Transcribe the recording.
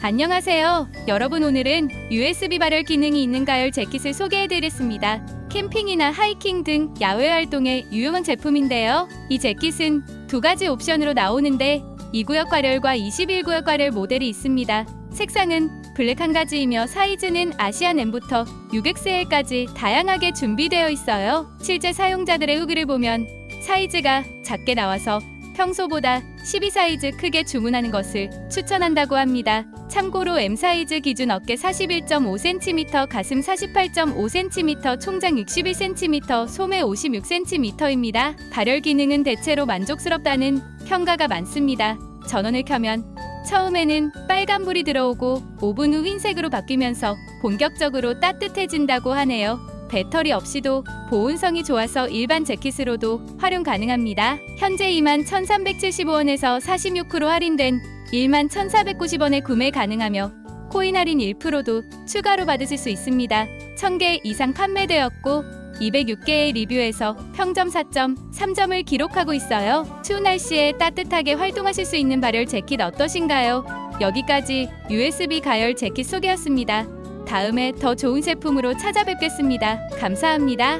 안녕하세요. 여러분 오늘은 USB 발열 기능이 있는 가열 재킷을 소개해드리겠습니다. 캠핑이나 하이킹 등 야외 활동에 유용한 제품인데요. 이 재킷은 두 가지 옵션으로 나오는데 2구역 발열과 21구역 발열 모델이 있습니다. 색상은 블랙 한 가지이며 사이즈는 아시안 M부터 6XL까지 다양하게 준비되어 있어요. 실제 사용자들의 후기를 보면 사이즈가 작게 나와서 평소보다 12 사이즈 크게 주문하는 것을 추천한다고 합니다. 참고로 M 사이즈 기준 어깨 41.5cm, 가슴 48.5cm, 총장 61cm, 소매 56cm입니다. 발열 기능은 대체로 만족스럽다는 평가가 많습니다. 전원을 켜면 처음에는 빨간불이 들어오고 5분 후 흰색으로 바뀌면서 본격적으로 따뜻해진다고 하네요. 배터리 없이도 보온성이 좋아서 일반 재킷으로도 활용 가능합니다. 현재 21,375원에서 46% 할인된 11,490원에 구매 가능하며 코인 할인 1%도 추가로 받으실 수 있습니다. 1000개 이상 판매되었고 206개의 리뷰에서 평점 4.3점을 기록하고 있어요. 추운 날씨에 따뜻하게 활동하실 수 있는 발열 재킷 어떠신가요? 여기까지 USB 가열 재킷 소개였습니다. 다음에 더 좋은 제품으로 찾아뵙겠습니다. 감사합니다.